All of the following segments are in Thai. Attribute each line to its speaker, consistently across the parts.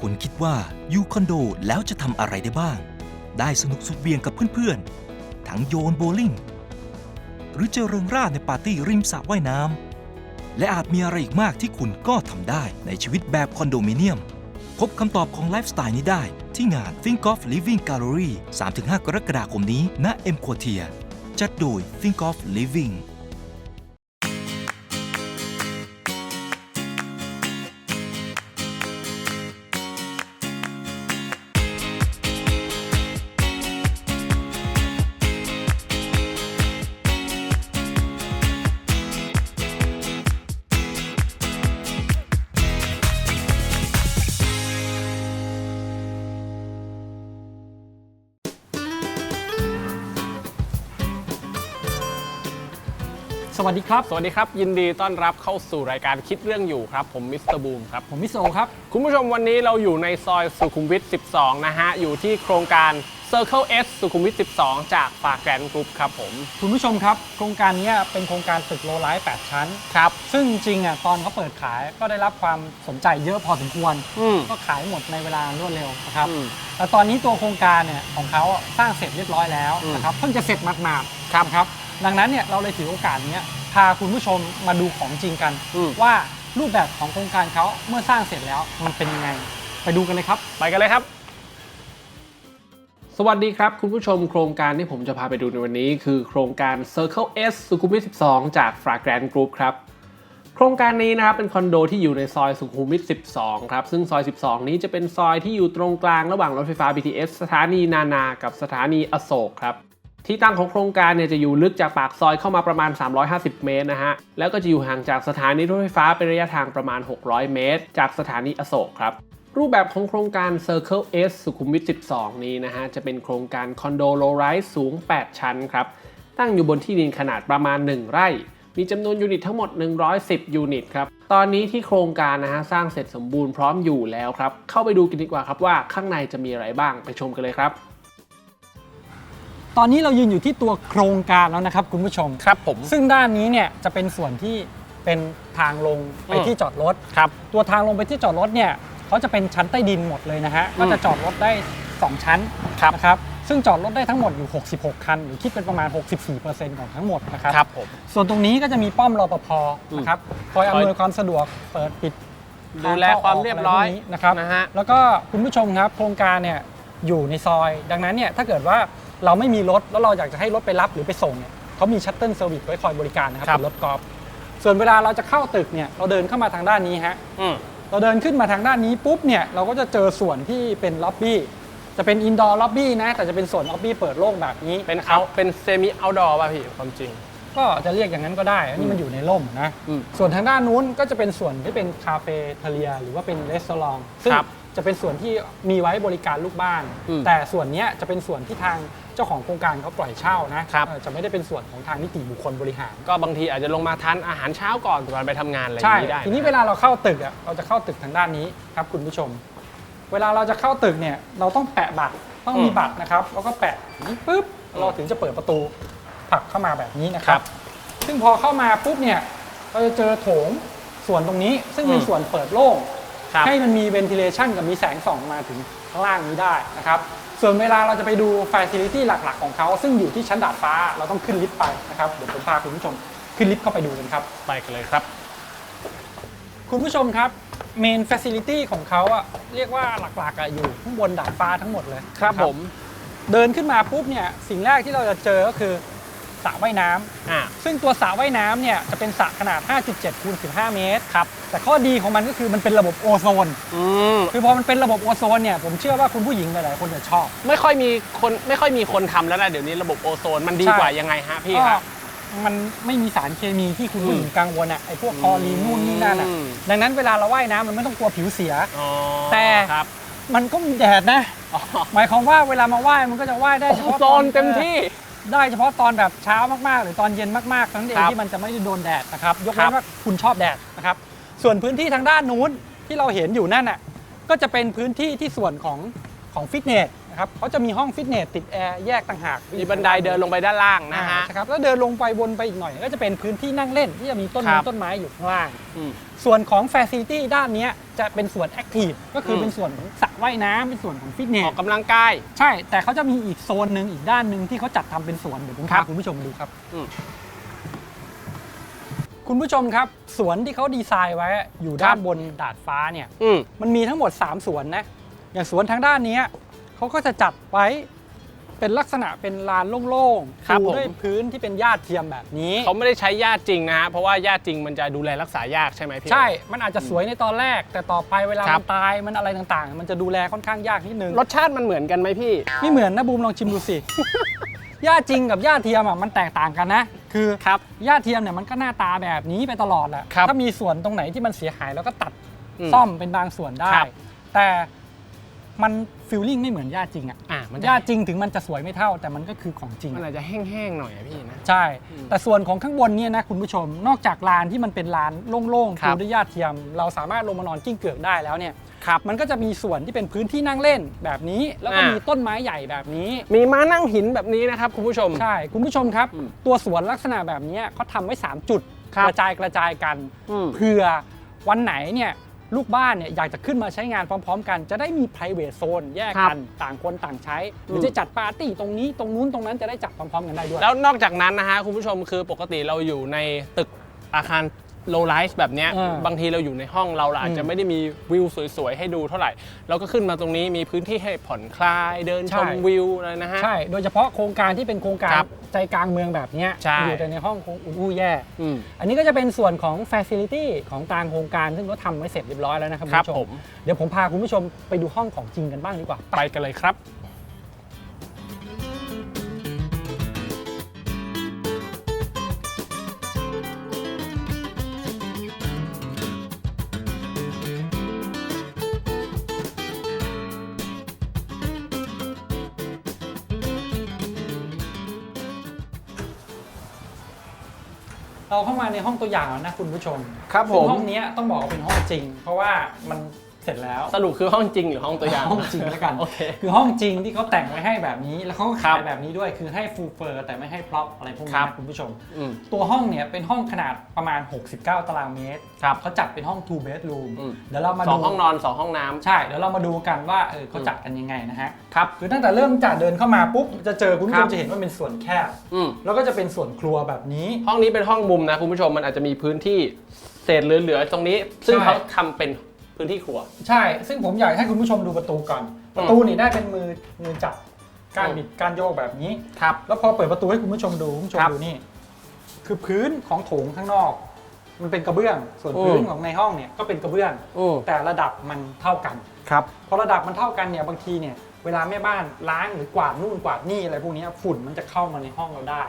Speaker 1: คุณคิดว่าอยู่คอนโดแล้วจะทำอะไรได้บ้าง ได้สนุกสุดเวียงกับเพื่อนๆ ทั้งโยนโบว์ลิ่ง หรือจะเริงร่าในปาร์ตี้ริมสระว่ายน้ำ และอาจมีอะไรอีกมากที่คุณก็ทำได้ในชีวิตแบบคอนโดมิเนียม พบคำตอบของไลฟ์สไตล์นี้ได้ที่งาน Think of Living Gallery 3-5 กรกฎาคมนี้ณ M Quartier จัดโดย Think of Living
Speaker 2: สวัสดีครับ
Speaker 3: สวัสดีครับ ยินดีต้อนรับเข้าสู่รายการคิดเรื่องอยู่ครับ ผมมิสเตอร์บูมครับ
Speaker 2: ผมมิโซครับ
Speaker 3: คุณผู้ชมวันนี้เราอยู่ในซอยสุขุมวิท 12 นะฮะ อยู่ที่โครงการ Circle S สุขุมวิท 12 จากฝากแกรนกรุ๊ปครับผม
Speaker 2: คุณผู้ชมครับ โครงการนี้เป็นโครงการตึกโลไลท์8ชั้น
Speaker 3: ครับ
Speaker 2: ซึ่งจริงๆอะตอนเขาเปิดขายก็ได้รับความสนใจเยอะพอสมควร
Speaker 3: อืม
Speaker 2: ก็ขายหมดในเวลารวดเร็วนะครับ
Speaker 3: อืม
Speaker 2: แต่ตอนนี้ตัวโครงการเนี่ยของเขาอะสร้างเสร็จเรียบร้อยแล้ว
Speaker 3: อืม
Speaker 2: นะครับเพิ่งจะเสร็จหมาดๆ
Speaker 3: ครับ
Speaker 2: ครับ ดังนั้นเนี่ยเราเลยถือโอกาสเนี้ยพาคุณผู้ชมมาดูของจริงกัน
Speaker 3: อืม
Speaker 2: ว่ารูปแบบของโครงการเขาเมื่อสร้างเสร็จแล้วมันเป็นยังไง ไปดูกันเลยครับ
Speaker 3: ไปกันเลยครับ สวัสดีครับ คุณผู้ชมโครงการที่ผมจะพาไปดูในวันนี้ คือโครงการ Circle S สุขุมวิท 12 จาก f r a g r a n t Group ครับ โครงการนี้นะครับเป็นคอนโดที่อยู่ในซอยสุขุมวิท 12 ครับ ซึ่งซอย 12 นี้จะเป็นซอยที่อยู่ตรงกลางระหว่างรถไฟฟ้า BTS สถานีนานา กับสถานีอโศกครับ ที่ตั้งของโครงการเนี่ยจะอยู่ลึกจากปากซอยเข้ามาประมาณ 350 เมตรนะฮะ แล้วก็จะอยู่ห่างจากสถานีรถไฟฟ้าเป็นระยะทางประมาณ 600 เมตร จากสถานีอโศกครับ รูปแบบของโครงการ Circle S สุขุมวิท 12 นี้นะฮะ จะเป็นโครงการคอนโดโลไรส์สูง 8 ชั้นครับ ตั้งอยู่บนที่ดินขนาดประมาณ 1 ไร่ มีจำนวนยูนิตทั้งหมด 110 ยูนิตครับ ตอนนี้ที่โครงการนะฮะสร้างเสร็จสมบูรณ์พร้อมอยู่แล้วครับ เข้าไปดูกันดีกว่าครับว่าข้างในจะมีอะไรบ้าง ไปชมกันเลยครับ
Speaker 2: ตอนนี้เรายืนอยู่ที่ตัวโครงการแล้วนะครับคุณผู้ชม
Speaker 3: ครับผม
Speaker 2: ซึ่งด้านนี้เนี่ยจะเป็นส่วนที่เป็นทางลงไป
Speaker 3: อืม
Speaker 2: ที่จอดรถ
Speaker 3: ครับ
Speaker 2: ตัวทางลงไปที่จอดรถเนี่ยเขาจะเป็นชั้นใต้ดินหมดเลยนะฮะ ก็จะจอดรถได้ 2 ชั้น
Speaker 3: ครับ
Speaker 2: นะครับ ซึ่งจอดรถได้ทั้งหมดอยู่ 66 คัน หรือคิดเป็นประมาณ 64%ของทั้งหมดนะครับ
Speaker 3: ครับผม
Speaker 2: ส่วนตรงนี้ก็จะมีป้อมรปภ
Speaker 3: อืม
Speaker 2: นะครับคอยอำนวยความสะดวกเปิดปิด
Speaker 3: ดูแลความเรียบร้อย
Speaker 2: ทางเข้าออกะไพวกนี้นะครับ
Speaker 3: นะฮะ
Speaker 2: แล้วก็คุณผู้ชมครับโครงการเนี่ยอยู่ในซอย ดังนั้นเนี่ยถ้าเกิดว่า เราไม่มีรถแล้วเราอยากจะให้รถไปรับหรือไปส่งเนี่ยเขามีชัตเติลเซอร์วิสไว้คอยบริการนะครับ
Speaker 3: ครับ
Speaker 2: เป็นรถกอล์ฟส่วนเวลาเราจะเข้าตึกเนี่ยเราเดินเข้ามาทางด้านนี้ฮะ
Speaker 3: อืม
Speaker 2: เราเดินขึ้นมาทางด้านนี้ปุ๊บเนี่ยเราก็จะเจอส่วนที่เป็นล็อบบี้จะเป็นอินดอร์ล็อบบี้นะแต่จะเป็นส่วนล็อบบี้เปิดโล่งแบบนี้
Speaker 3: เป็น
Speaker 2: นะค
Speaker 3: เอา
Speaker 2: รับ
Speaker 3: เป็นเซมิเอาดอร์ป่ะพี่ความจริง
Speaker 2: ก็จะเรียกอย่างนั้นก็ได้อันนี้มันอยู่ในร่มนะ
Speaker 3: อืม
Speaker 2: ส่วนทางด้านนู้นก็จะเป็นส่วนที่เป็นคาเฟ่เทเลียหรือว่าเป็นรีสอร์ทซึ่ง
Speaker 3: ครับ
Speaker 2: จะเป็นส่วนที่มีไว้บริการลูกบ้าน
Speaker 3: อืม
Speaker 2: แต่ส่วนเนี้ยจะเป็นส่วนที่ทาง เจ้าของโครงการเขาปล่อยเช่านะครับ เออจะไม่ได้เป็นส่วนของทางนิติบุคคลบริหาร
Speaker 3: ก็บางทีอาจจะลงมาทานอาหารเช้าก่อนก่อนไปทำงานอะไรอ
Speaker 2: ใช่
Speaker 3: ย่างนี้ได้
Speaker 2: ทีนี้เวลาเราเข้าตึกอะเราจะเข้าตึกทางด้านนี้ครับคุณผู้ชม เวลาเราจะเข้าตึกเนี่ยเราต้องแปะบัตรต้องมีบัตรนะครับ แล้วก็แปะอย่างนี้ปุ๊บเราถึงจะเปิดประตูผลักเข้ามาแบบนี้นะค
Speaker 3: ครั
Speaker 2: รับ
Speaker 3: บ
Speaker 2: ซึ่งพอเข้ามาปุ๊บเนี่ยเราจะเจอโถงส่วนตรงนี้ ซึ่งเป็น
Speaker 3: อืม
Speaker 2: ส่วนเปิดโล่ง
Speaker 3: ครับ
Speaker 2: ให้มันมีเวนทิเลชันกับมีแสงส่องมาถึงข้างล่างนี้ได้นะครับ ส่วนเวลาเราจะไปดูฟ a ซิลิตี้หลักๆ ของเขา ซึ่งอยู่ที่ชั้นดาดฟ้าเราต้องขึ้นลิฟต์ไปนะครับเดี๋ยวผมพาคุณผู้ชมขึ้นลิฟต์เข้าไปดูกันครับ
Speaker 3: ไปกันเลยครับ
Speaker 2: คุณผู้ชมครับเมนฟ a ซิลิตี้ของเขาอะเรียกว่าหลักๆอะอยู่ข้างบนดาดฟ้าทั้งหมดเลย
Speaker 3: ครับ
Speaker 2: นะ
Speaker 3: ผม
Speaker 2: เดินขึ้นมาปุ๊บเนี่ยสิ่งแรกที่เราจะเจอก็คือ สระว่ายน้ำ
Speaker 3: อ่า
Speaker 2: ซึ่งตัวสระว่ายน้ำเนี่ยจะเป็นสระขนาด 5.7คูณ15 เมตรครับ แต่ข้อดีของมันก็คือมันเป็นระบบโอโซน
Speaker 3: อืม
Speaker 2: คือพอมันเป็นระบบโอโซนเนี่ยผมเชื่อว่าคุณผู้หญิงหลายๆคนจะชอบ
Speaker 3: ไม่ค่อยมีคนไม่ค่อยมีคนทำแล้วนะเดี๋ยวนี้ระบบโอโซนมันดี
Speaker 2: ใช่
Speaker 3: กว่ายังไงฮะพี่
Speaker 2: ก็
Speaker 3: ครับ
Speaker 2: มันไม่มีสารเคมีที่คุณผู้หญิงกังวลอะไอ้พวกคลอรีนนู่นนี่นั่นอะ
Speaker 3: อืม
Speaker 2: ดังนั้นเวลาเราว่ายน้ำมันไม่ต้องกลัวผิวเสีย
Speaker 3: อ๋อ
Speaker 2: แต่
Speaker 3: ครับ
Speaker 2: มันก็มีแดดนะ
Speaker 3: อ๋อ
Speaker 2: หมายความว่าเวลามาว่ายมันก็จะว่ายได้
Speaker 3: โอ
Speaker 2: เฉพาะ
Speaker 3: โซ
Speaker 2: ตอน
Speaker 3: เต็มที่
Speaker 2: ได้เฉพาะตอนแบบเช้ามากๆ หรือตอนเย็นมากๆทั้งนั้นเอ
Speaker 3: ค
Speaker 2: ง
Speaker 3: รับ
Speaker 2: ที่มันจะไม่ได้โดนแดดนะครับยก
Speaker 3: ครั
Speaker 2: เว้
Speaker 3: บ
Speaker 2: นว่าคุณชอบแดดนะครับส่วนพื้นที่ทางด้านนู้นที่เราเห็นอยู่นั่นน่ะก็จะเป็นพื้นที่ที่ส่วนของของฟิตเนส นะนะครับเขาจะมีห้องฟิตเนสติดแอร์แยกต่างหาก
Speaker 3: มีบันไดเดินลงไปด้านล่างนะฮะ
Speaker 2: อ่าใช่ครับแล้วเดินลงไปวนไปอีกหน่อย ก็จะเป็นพื้นที่นั่งเล่นที่จะมีต้น
Speaker 3: ครั
Speaker 2: ไม้
Speaker 3: บ
Speaker 2: ต้นไม้อยู่ข้างล่าง
Speaker 3: อืม
Speaker 2: ส่วนของ Facility ด้านเนี้ยจะเป็นส่วนแอคทีฟก็คืออ
Speaker 3: ม
Speaker 2: เป็นส่วนของสระว่ายน้ำเป็นส่วนของฟิตเน
Speaker 3: อ
Speaker 2: ส
Speaker 3: อกกำลังกาย
Speaker 2: ใช่ แต่เขาจะมีอีกโซนหนึ่งอีกด้านหนึ่งที่เขาจัดทำเป็นสวนเดี๋ยวผม
Speaker 3: ครั
Speaker 2: พา
Speaker 3: บ
Speaker 2: คุณผู้ชมดูครับ
Speaker 3: อืม
Speaker 2: คุณผู้ชมครับสวนที่เขาดีไซน์ไว้อยู่ด้านบนดาดฟ้าเนี่ย
Speaker 3: อืม
Speaker 2: มันมีทั้งหมด 3 สวนนะอย่างสวนทางด้านเนี้ย เขาก็จะจัดไว้เป็นลักษณะเป็นลานโล่งๆ
Speaker 3: ครับ
Speaker 2: ปู
Speaker 3: ผม
Speaker 2: ด้วยพื้นที่เป็นหญ้าเทียมแบบนี้
Speaker 3: เขาไม่ได้ใช้ญาติจริงนะฮะเพราะว่าญาติจริงมันจะดูแลรักษายากใช่ไหมพี่
Speaker 2: ใช่ มันอาจจะสวยในตอนแรก แต่ต่อไปเวลา
Speaker 3: ครั
Speaker 2: มั
Speaker 3: บ
Speaker 2: นตายมันอะไรต่างๆ มันจะดูแลค่อนข้างยากนิดนึง
Speaker 3: รสชาติมันเหมือนกันไหมพี่
Speaker 2: ไม่เหมือนนะบูมลองชิมดูสิ หญ้าจริงกับหญ้าเทียมอะมันแตกต่างกันนะ คือ
Speaker 3: ครับ
Speaker 2: หญ้าเทียมเนี่ยมันก็หน้าตาแบบนี้ไปตลอดแหละ
Speaker 3: ครับ
Speaker 2: ถ้ามีส่วนตรงไหนที่มันเสียหายเราก็ตัด
Speaker 3: อืม
Speaker 2: ซ่อมเป็นบางส่วนได้
Speaker 3: ครับ
Speaker 2: แต่มัน ฟิลลิ่งไม่เหมือนหญ้าจริงอะ
Speaker 3: อะมัน
Speaker 2: ห
Speaker 3: จะ
Speaker 2: ญ้าจริงถึงมันจะสวยไม่เท่า แต่มันก็คือของจริง
Speaker 3: มัน
Speaker 2: อะ
Speaker 3: อาจจะแห้งๆหน่อยอะพี่นะ
Speaker 2: ใช่
Speaker 3: อืม
Speaker 2: แต่ส่วนของข้างบนเนี่ยนะคุณผู้ชม นอกจากลานที่มันเป็นลานโล่งๆ
Speaker 3: ครั
Speaker 2: ปู
Speaker 3: บ
Speaker 2: ด้วยหญ้าเทียม เราสามารถลงมานอนกิ้งเกือกได้แล้วเนี่ย
Speaker 3: ครับ
Speaker 2: มันก็จะมีส่วนที่เป็นพื้นที่นั่งเล่นแบบนี้ แล้วก็
Speaker 3: อ่ามี
Speaker 2: มีต้นไม้ใหญ่แบบนี้
Speaker 3: มีม้านั่งหินแบบนี้นะครับคุณผู้ชม
Speaker 2: ใช่ คุณผู้ชมครับ
Speaker 3: อืม
Speaker 2: ตัวสวนลักษณะแบบนี้เขาทำไว้ 3 จุด
Speaker 3: ครับ
Speaker 2: กระจายกระจายกัน
Speaker 3: อืม
Speaker 2: เผื่อวันไหนเนี่ย ลูกบ้านเนี่ยอยากจะขึ้นมาใช้งานพร้อม ๆ กัน จะได้มี private zone แยกกันต่างคนต่างใช้ หรือ
Speaker 3: ม
Speaker 2: จะจัดปาร์ตี้ตรงนี้ตรงนู้นตรงนั้นจะได้จัดพร้อมๆกันได้ด้วย
Speaker 3: แล้วนอกจากนั้นนะฮะคุณผู้ชมคือปกติเราอยู่ในตึกอาคาร โลไลฟ์แบบเนี้ย
Speaker 2: อ่า
Speaker 3: บางทีเราอยู่ในห้องเราเราอาจจะ
Speaker 2: อืม
Speaker 3: ไม่ได้มีวิวสวยๆ ให้ดูเท่าไหร่ เราก็ขึ้นมาตรงนี้มีพื้นที่ให้ผ่อนคลายเดิน
Speaker 2: ใช่
Speaker 3: ชมวิวเลยนะฮะ
Speaker 2: ใช่ โดยเฉพาะโครงการที่เป็นโครงการ
Speaker 3: ครับ
Speaker 2: ใจกลางเมืองแบบเนี้ย
Speaker 3: ใช่
Speaker 2: อยู่แต่ในห้องคงอู้แย่
Speaker 3: อืม
Speaker 2: อันนี้ก็จะเป็นส่วนของ Facility ของกลางโครงการ ซึ่งเขาทำไว้เสร็จเรียบร้อยแล้วนะครับคุณ
Speaker 3: ครับ
Speaker 2: ผู้ช
Speaker 3: ผมม
Speaker 2: เดี๋ยวผมพาคุณผู้ชมไปดูห้องของจริงกันบ้างดีกว่า
Speaker 3: ไปกันเลยครับ
Speaker 2: เราเข้ามาในห้องตัวอย่างแล้วนะคุณผู้ชม
Speaker 3: ครับ
Speaker 2: ซึ่ง
Speaker 3: ผม
Speaker 2: ห้องเนี้ยต้องบอกว่าเป็นห้องจริง เพราะว่ามัน เสร็จแล้ว
Speaker 3: สรุปคือห้องจริงหรือห้องตัวอย่าง
Speaker 2: ห้องจริงแล้วกัน
Speaker 3: โอเค
Speaker 2: คือห้องจริงที่เขาแต่งไว้ให้แบบนี้ แล้วเขาก็
Speaker 3: ครั
Speaker 2: ขาย
Speaker 3: บ
Speaker 2: แบบนี้ด้วยคือให้ฟูลเฟอร์แต่ไม่ให้พร็อพอะไรพวกนี้
Speaker 3: ครับ
Speaker 2: นะคุณผู้ชม
Speaker 3: อืม
Speaker 2: ตัวห้องเนี่ยเป็นห้องขนาดประมาณ 69 ตารางเมตร
Speaker 3: ครับ
Speaker 2: เขาจัดเป็นห้อง two bedroom
Speaker 3: อืม
Speaker 2: เดี๋ยวเรามา
Speaker 3: สอ
Speaker 2: ดู
Speaker 3: งห้องนอนสองห้องน้ำ
Speaker 2: ใช่เดี๋ยวเรามาดูกันว่าเออเขาจัดกันยังไงนะฮะ
Speaker 3: ครับ
Speaker 2: คือตั้งแต่เริ่มจากเดินเข้ามาปุ๊บจะเจอคุณผู้ช
Speaker 3: ครั
Speaker 2: ม
Speaker 3: บ
Speaker 2: จะเห็นว่าเป็นส่วนแคบ
Speaker 3: อืม
Speaker 2: แล้วก็จะเป็นส่วนครัวแบบนี้
Speaker 3: ห้องนี้เป็นห้องมุมนะคุณผู้ชมมันอาจจะมีพื้นที่เศษเหลือๆตรงนี้ ซึ่ง
Speaker 2: ใช่
Speaker 3: เขาทำเป็น พื้นที่ครัว
Speaker 2: ใช่ ซึ่งผมอยากให้คุณผู้ชมดูประตูก่อน ประตูนี่ได้เป็นมือมือจับการ
Speaker 3: อืม
Speaker 2: บิดการโยกแบบนี้
Speaker 3: ครับ
Speaker 2: แล้วพอเปิดประตูให้คุณผู้ชมดูคุณผู้ชม
Speaker 3: ครับ
Speaker 2: ดูนี่ คือพื้นของโถงข้างนอก มันเป็นกระเบื้อง ส่วน
Speaker 3: อืม
Speaker 2: พื้นของในห้องเนี่ยก็เป็นกระเบื้อง
Speaker 3: อืม
Speaker 2: แต่ระดับมันเท่ากัน
Speaker 3: ครับ
Speaker 2: พอระดับมันเท่ากันเนี่ยบางทีเนี่ย เวลาแม่บ้านล้างหรือกวาดนู่นกวาดนี่อะไรพวกเนี้ยฝุ่นมันจะเข้ามาในห้องเราได้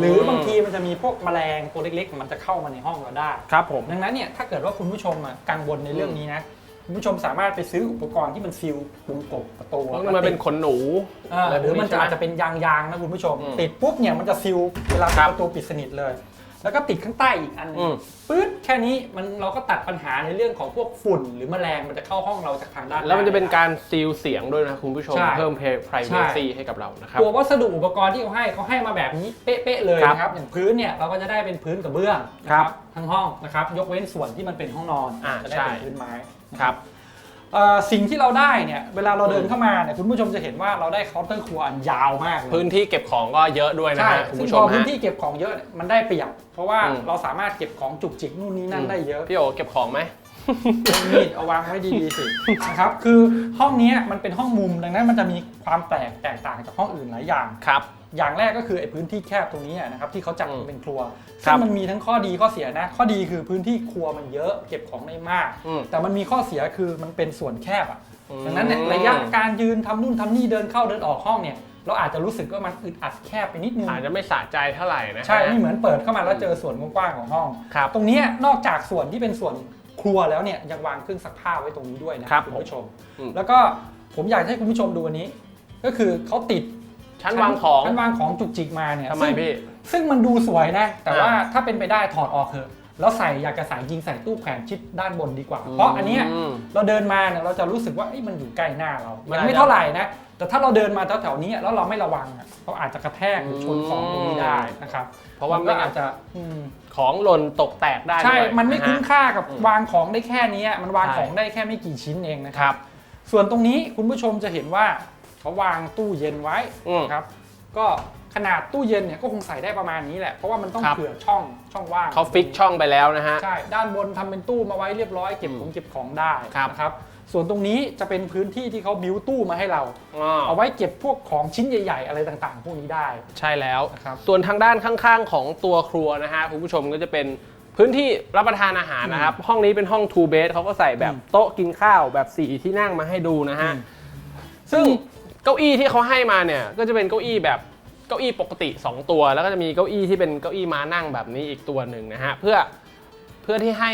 Speaker 2: หรือบางทีมันจะมีพวกแมลงตัวเล็ก ๆ มันจะเข้ามาในห้องเราได้
Speaker 3: ครับผม
Speaker 2: ดังนั้นเนี่ยถ้าเกิดว่าคุณผู้ชมอะกังวลในเรื่องนี้นะคุณผู้ชมสามารถไปซื้ออุปกรณ์ที่มันซีลวงกบประตู
Speaker 3: เพราะมันเป็นขนหนู
Speaker 2: อ่าะ
Speaker 3: ไพ
Speaker 2: ห
Speaker 3: ว
Speaker 2: รื
Speaker 3: ก
Speaker 2: อมันจะ
Speaker 3: ใช่ไห
Speaker 2: อาจจะเป็นยางๆนะคุณผู้ชม
Speaker 3: อืม
Speaker 2: ติดปุ๊บเนี่ยมันจะซีลเวลา
Speaker 3: ครับ
Speaker 2: ประตูปิดสนิทเลย แล้วก็ติดข้างใต้อีกอันหนึ
Speaker 3: อื
Speaker 2: ง
Speaker 3: ม
Speaker 2: ปื๊ดแค่นี้มันเราก็ตัดปัญหาในเรื่องของพวกฝุ่น หรือแมลงมันจะเข้าห้องเราจากทางด้าน
Speaker 3: แล้วมันจะเป็น
Speaker 2: ได้
Speaker 3: การซีลเสียงด้วยนะคุณผู้ชม
Speaker 2: ใช่
Speaker 3: เพิ่ม privacy ให้กับเรานะครับ
Speaker 2: ตัววัสดุอุปกรณ์ที่เขาให้เขาให้มาแบบนี้เป๊ะๆเลย
Speaker 3: ครับ
Speaker 2: นะครับอย่างพื้นเนี่ยเราก็จะได้เป็นพื้นกระเบื้องนะครับทั้งห้องนะครับยกเว้นส่วนที่มันเป็นห้องนอน
Speaker 3: อ่า
Speaker 2: จะได้
Speaker 3: ใช่
Speaker 2: เป็นพื้นไม้นะ
Speaker 3: ครับ
Speaker 2: เอ่อสิ่งที่เราได้เนี่ยเวลาเราเดิน
Speaker 3: อืม
Speaker 2: เข้ามาเนี่ยคุณผู้ชมจะเห็นว่าเราได้เคาน์เตอร์ครัวอันยาวมากเลย
Speaker 3: พื้นที่เก็บของก็เยอะด้วยนะ
Speaker 2: ใช่
Speaker 3: ฮะคุณ
Speaker 2: ซึ่ง
Speaker 3: ผู้ช
Speaker 2: พ
Speaker 3: ม
Speaker 2: อพื้น
Speaker 3: ฮะ
Speaker 2: ที่เก็บของเยอะเนี่ยมันได้เปรียบ เพราะว่า
Speaker 3: อืม
Speaker 2: เราสามารถเก็บของจุกจิกนู่นนี่นั่นได้เยอะ
Speaker 3: พี่โอเก็บของไหม
Speaker 2: มีดเอาวางไว้ดีๆสินะครับคือห้องเนี้ยมันเป็นห้องมุมดังนั้นมันจะมีความแปลกแตกต่างจากห้องอื่นหลายอย่าง
Speaker 3: ครับ
Speaker 2: อย่างแรกก็คือไอ้พื้นที่แคบตรงนี้อะนะครับที่เขาจัด
Speaker 3: อืม
Speaker 2: เป็นครัว
Speaker 3: ครั
Speaker 2: ซึ่
Speaker 3: บ
Speaker 2: งมันมีทั้งข้อดีข้อเสียนะ ข้อดีคือพื้นที่ครัวมันเยอะเก็บของได้มาก
Speaker 3: อืม
Speaker 2: แต่มันมีข้อเสียคือมันเป็นส่วนแคบอะ
Speaker 3: อืม
Speaker 2: ดังนั้นเนี่ยระยะการยืนทำนู่นทำนี่เดินเข้าเดินออกห้องเนี่ยเราอาจจะรู้สึกว่ามันอึดอัดแคบไปนิดนึง
Speaker 3: อาจจะไม่สะใจเท่าไหร่นะฮะ
Speaker 2: ใช่ไม่เหมือนเปิดเข้ามาแล้วเจอส่วนกว้างๆของห้อง
Speaker 3: ครับ
Speaker 2: ตรงเนี้ยนอกจากส่วนที่เป็นส่วน ครัวแล้วเนี่ยยังวางเครื่องซักผ้าไว้ตรงนี้ด้วยนะครับคุณผู้ชม
Speaker 3: อืม
Speaker 2: แล้วก็ผมอยากให้คุณผู้ชมดูอันนี้ ก็คือเขาติด
Speaker 3: ชั้นวางของ
Speaker 2: ชั้นวางของจุกจิกมาเนี่ย
Speaker 3: ทำไม
Speaker 2: ซึ่ง
Speaker 3: พี่
Speaker 2: ซึ่งมันดูสวยนะ แต่
Speaker 3: อ่า
Speaker 2: ว่าถ้าเป็นไปได้ถอดออกเถอะ แล้วใส่อยากจะใส่จริงใส่ตู้แขวนชิดด้านบนดีกว่า เพราะอันเนี้ย
Speaker 3: อืม
Speaker 2: เราเดินมาเนี่ยเราจะรู้สึกว่าเอ้ยมันอยู่ใกล้หน้าเรา
Speaker 3: มัน
Speaker 2: ยัง
Speaker 3: อาจ
Speaker 2: ไม่
Speaker 3: จะ
Speaker 2: เท่าไหร่นะแต่ถ้าเราเดินมาแถวๆนี้แล้วเราไม่ระวังอะเราอาจจะกระแทกหรือชนของตรงนี้ได้นะครับ
Speaker 3: เพราะว่า
Speaker 2: มัน
Speaker 3: ไม่
Speaker 2: ก็
Speaker 3: งั้
Speaker 2: อานจจะอืม
Speaker 3: ของหล่นตกแตกได้
Speaker 2: ใช่
Speaker 3: ด้วย
Speaker 2: มันไม่ะ
Speaker 3: ฮะ
Speaker 2: คุ้มค่ากับ
Speaker 3: อืม
Speaker 2: วางของได้แค่นี้มันวาง
Speaker 3: ใช่
Speaker 2: ของได้แค่ไม่กี่ชิ้นเองนะค
Speaker 3: ครั
Speaker 2: รับ ส่วนตรงนี้คุณผู้ชมจะเห็นว่าเขาวางตู้เย็นไว้
Speaker 3: อืม
Speaker 2: นะครับ ก็ ขนาดตู้เย็นเนี่ยก็คงใส่ได้ประมาณนี้แหละ เพราะว่ามันต้อง
Speaker 3: ครับ
Speaker 2: เผื่อช่องช่องว่าง
Speaker 3: เขาฟิกช่องไปแล้วนะฮะ
Speaker 2: ใช่ ด้านบนทำเป็นตู้มาไว้เรียบร้อยเก็บของเก็บของได้
Speaker 3: ครับ
Speaker 2: นะครับ ส่วนตรงนี้จะเป็นพื้นที่ที่เขาบิวตู้มาให้เรา
Speaker 3: อ๋อ
Speaker 2: เอาไว้เก็บพวกของชิ้นใหญ่ ๆ อะไรต่างๆ พวกนี้ได้
Speaker 3: ใช่แล้ว
Speaker 2: นะครับ
Speaker 3: ส่วนทางด้านข้างๆของตัวครัวนะฮะคุณผู้ชมก็จะเป็นพื้นที่รับประทานอาหารนะครับ ห้องนี้เป็นห้อง two bed เขาก็ใส่แบบ
Speaker 2: อืม
Speaker 3: โต๊ะกินข้าวแบบสี่ที่นั่งมาให้ดูนะฮะ
Speaker 2: อืม
Speaker 3: ซึ่งเก้าอี้ที่เขาให้มาเนี่ยก็จะเป็นเก้าอี้แบบ เก้าอี้ปกติ 2 ตัว แล้วก็จะมีเก้าอี้ที่เป็นเก้าอี้ม้านั่งแบบนี้อีกตัวหนึ่งนะฮะเพื่อเพื่อที่ให้